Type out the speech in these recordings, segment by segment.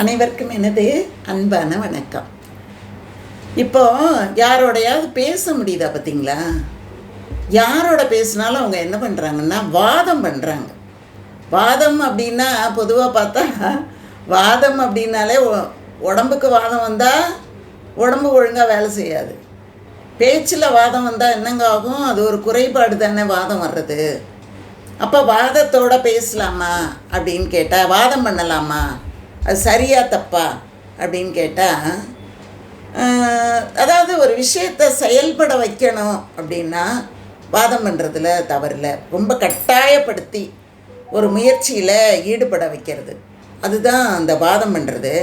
அனைவருக்கும் எனது அன்பான வணக்கம். இப்போ யாரோடையாவது பேச முடியுதா பார்த்தீங்களா? யாரோட பேசினாலும் அவங்க என்ன பண்ணுறாங்கன்னா வாதம் பண்ணுறாங்க வாதம் அப்படின்னா பொதுவாக பார்த்தா வாதம் அப்படின்னாலே உடம்புக்கு வாதம் வந்தால் உடம்பு ஒழுங்காக வேலை செய்யாது. பேச்சில் வாதம் வந்தால் என்னங்க ஆகும்? அது ஒரு குறைபாடு தானே வாதம் வர்றது. அப்போ வாதத்தோட பேசலாமா அப்படின்னு கேட்டால் வாதம் பண்ணலாமா? அது சரியா தப்பா அப்படின்னு கேட்டால் அதாவது ஒரு விஷயத்தை செயல்பட வைக்கணும் அப்படின்னா வாதம் பண்ணுறதுல தவறில்ல. ரொம்ப கட்டாயப்படுத்தி ஒரு முயற்சியில் ஈடுபட வைக்கிறது. அதுதான் அந்த வாதம் பண்ணுறது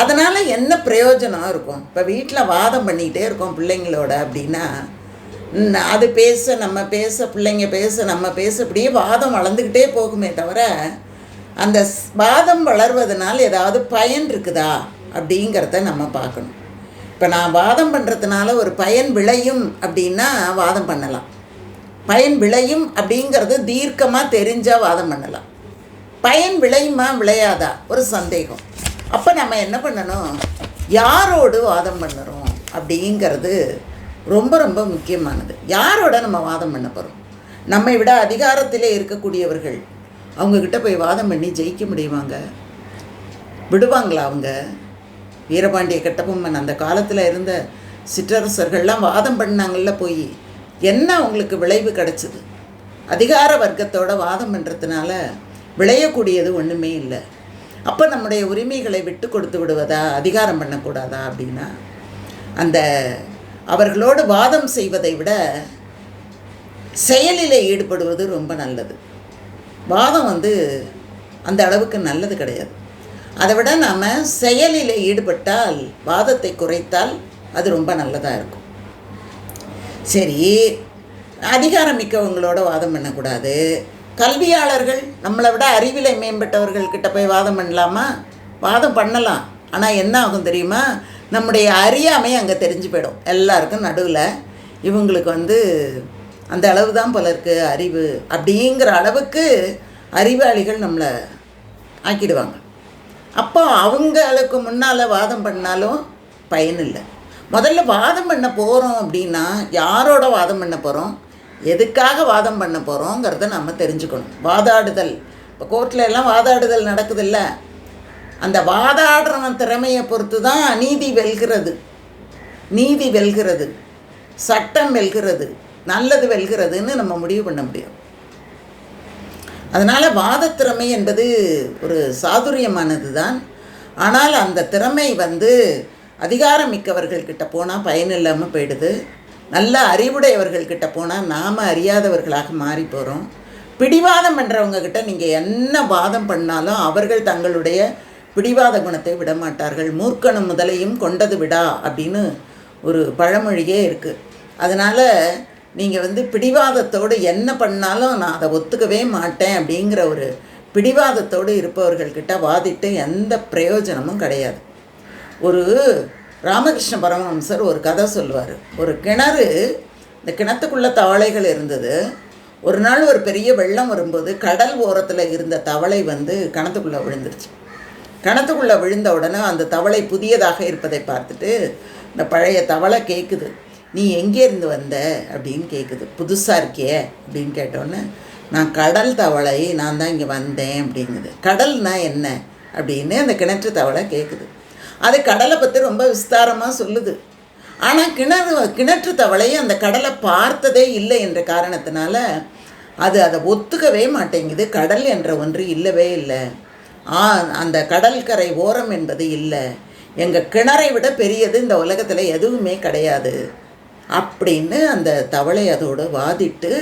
அதனால் என்ன பிரயோஜனம் இருக்கும்? இப்போ வீட்டில் வாதம் பண்ணிக்கிட்டே இருக்கோம் பிள்ளைங்களோட அப்படின்னா அது பேச நம்ம பேச பிள்ளைங்க பேச நம்ம பேச இப்படியே வாதம் வளர்ந்துக்கிட்டே போகுமே தவிர அந்த வாதம் வளர்வதனால் ஏதாவது பயன் இருக்குதா? அப்படிங்கிறத நம்ம பார்க்கணும். இப்போ நான் வாதம் பண்ணுறதுனால ஒரு பயன் விளையும் அப்படின்னா வாதம் பண்ணலாம். பயன் விளையும் அப்படிங்கிறது தீர்க்கமாக தெரிஞ்சால் வாதம் பண்ணலாம். பயன் விளையுமா விளையாதா? ஒரு சந்தேகம். அப்போ நம்ம என்ன பண்ணணும்? யாரோடு வாதம் பண்ணுறோம் அப்படிங்கிறது ரொம்ப ரொம்ப முக்கியமானது. யாரோட நம்ம வாதம் பண்ண போகிறோம் நம்மை விட அதிகாரத்திலே இருக்கக்கூடியவர்கள் அவங்கக்கிட்ட போய் வாதம் பண்ணி ஜெயிக்க முடியுவாங்க விடுவாங்களா அவங்க? வீரபாண்டிய கட்டபொம்மன் அந்த காலத்தில் இருந்த சிற்றரசர்கள்லாம் வாதம் பண்ணாங்கள்ல போய் என்ன அவங்களுக்கு விளைவு கிடைச்சிது? அதிகார வர்க்கத்தோட வாதம் பண்ணுறதுனால விளையக்கூடியது ஒன்றுமே இல்லை. அப்போ நம்முடைய உரிமைகளை விட்டு கொடுத்து விடுவதா? அதிகாரம் பண்ணக்கூடாதா அப்படின்னா? அந்த அவர்களோடு வாதம் செய்வதை விட செயலில் ஈடுபடுவது ரொம்ப நல்லது. வாதம் வந்து அந்த அளவுக்கு நல்லது கிடையாது. அதை விட நாம் செயலில் ஈடுபட்டால் வாதத்தை குறைத்தால் அது ரொம்ப நல்லதாக இருக்கும். சரி அதிகாரம் மிக்கவங்களோட வாதம் பண்ணக்கூடாது. கல்வியாளர்கள் நம்மளை விட அறிவிலை மேம்பட்டவர்கள்கிட்ட போய் வாதம் பண்ணலாமா? வாதம் பண்ணலாம். ஆனால் என்ன ஆகும் தெரியுமா? நம்முடைய அறியாமை அங்கே தெரிஞ்சு போயிடும். எல்லாருக்கும் நடுவில் இவங்களுக்கு வந்து அந்த அளவு தான் பலருக்கு அறிவு. அப்படிங்கிற அளவுக்கு அறிவாளிகள் நம்மளை ஆக்கிடுவாங்க. அப்போ அவங்களுக்கு முன்னால் வாதம் பண்ணாலும் பயன் இல்லை. முதல்ல வாதம் பண்ண போகிறோம் அப்படின்னா யாரோட வாதம் பண்ண போகிறோம் எதுக்காக வாதம் பண்ண போகிறோங்கிறத நம்ம தெரிஞ்சுக்கணும். வாதாடுதல். இப்போ கோர்ட்டில் எல்லாம் வாதாடுதல் நடக்குதுல்ல. அந்த வாதாடுறவன் திறமையை பொறுத்து தான் நீதி வெல்கிறது. நீதி வெல்கிறது. சட்டம் வெல்கிறது. நல்லது வெல்கிறதுன்னு நம்ம முடிவு பண்ண முடியும். அதனால் வாதத்திறமை என்பது ஒரு சாதுரியமானது தான் ஆனால் அந்த திறமை வந்து அதிகாரம் மிக்கவர்கள்கிட்ட போனால் பயனில்லாமல் போயிடுது. நல்ல அறிவுடையவர்கள்கிட்ட போனால் நாம் அறியாதவர்களாக மாறி போகிறோம் பிடிவாதம் பண்ணுறவங்கக்கிட்ட நீங்கள் என்ன வாதம் பண்ணாலும் அவர்கள் தங்களுடைய பிடிவாத குணத்தை விட மாட்டார்கள். மூர்க்கனும் முதலையும் கொண்டது விடா அப்படின்னு ஒரு பழமொழியே இருக்குது அதனால் நீங்கள் வந்து பிடிவாதத்தோடு என்ன பண்ணாலும் நான் அதை ஒத்துக்கவே மாட்டேன் அப்படிங்கிற ஒரு பிடிவாதத்தோடு இருப்பவர்கள்கிட்ட வாதிட்டு எந்த பிரயோஜனமும் கிடையாது. ஒரு ராமகிருஷ்ண பரமஹம்சர் ஒரு கதை சொல்லுவார். ஒரு கிணறு இந்த கிணத்துக்குள்ளே தவளைகள் இருந்தது. ஒரு நாள் ஒரு பெரிய வெள்ளம் வரும்போது கடல் ஓரத்தில் இருந்த தவளை வந்து கிணத்துக்குள்ளே விழுந்துருச்சு. கிணத்துக்குள்ளே விழுந்த உடனே அந்த தவளை புதியதாக இருப்பதை பார்த்துட்டு இந்த பழைய தவளை கேட்குது நீ எங்கேருந்து வந்த அப்படின்னு கேட்குது புதுசாக இருக்கியே அப்படின்னு கேட்டோன்னே நான் கடல் தவளை நான் தான் இங்கே வந்தேன் அப்படிங்குது. கடல்னா என்ன அப்படின்னு அந்த கிணற்று தவளை கேட்குது அது கடலை பற்றி ரொம்ப விஸ்தாரமாக சொல்லுது. ஆனால் கிணறு கிணற்று தவளை அந்த கடலை பார்த்ததே இல்லை என்ற காரணத்தினால அது அதை ஒத்துக்கவே மாட்டேங்குது. கடல் என்ற ஒன்று இல்லவே இல்லை. ஆ அந்த கடற்கரை ஓரம் என்பது இல்லை. எங்கள் கிணறை விட பெரியது இந்த உலகத்தில் எதுவுமே கிடையாது. அப்படின்னு அந்த தவளை அதோடு வாதிட்டு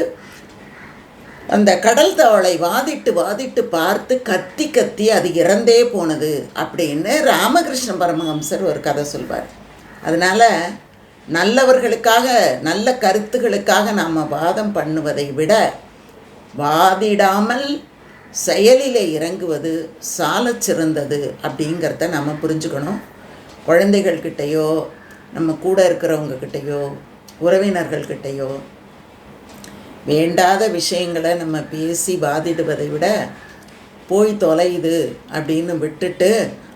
அந்த கடல் தவளை வாதிட்டு வாதிட்டு பார்த்து கத்தி கத்தி அது இறந்தே போனது அப்படின்னு ராமகிருஷ்ண பரமஹம்சர் ஒரு கதை சொல்வார். அதனால் நல்லவர்களுக்காக நல்ல கருத்துகளுக்காக நாம் வாதம் பண்ணுவதை விட வாதிடாமல் செயலிலே இறங்குவது சால சிறந்தது அப்படிங்கிறத நம்ம புரிஞ்சுக்கணும். குழந்தைகள்கிட்டயோ நம்ம கூட இருக்கிறவங்கக்கிட்டேயோ உறவினர்கள்கிட்டயோ வேண்டாத விஷயங்களை நம்ம பேசி பாதிடுவதை விட போய் தொலையுது அப்படின்னு விட்டுட்டு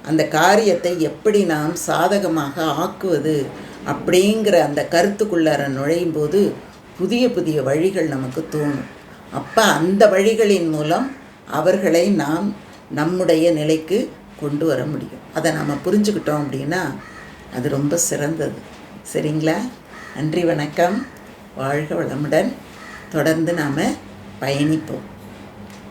அந்த காரியத்தை எப்படி நாம் சாதகமாக ஆக்குவது அப்படிங்கிற அந்த கருத்துக்குள்ளார நுழையும் போது புதிய புதிய வழிகள் நமக்கு தோணும். அப்போ அந்த வழிகளின் மூலம் அவர்களை நாம் நம்முடைய நிலைக்கு கொண்டு வர முடியும். அதை நாம் புரிஞ்சுக்கிட்டோம் அப்படின்னா அது ரொம்ப சிறந்தது. சரிங்களா? நன்றி வணக்கம். வாழ்க வளமுடன். தொடர்ந்து நாம் பயணிப்போம்.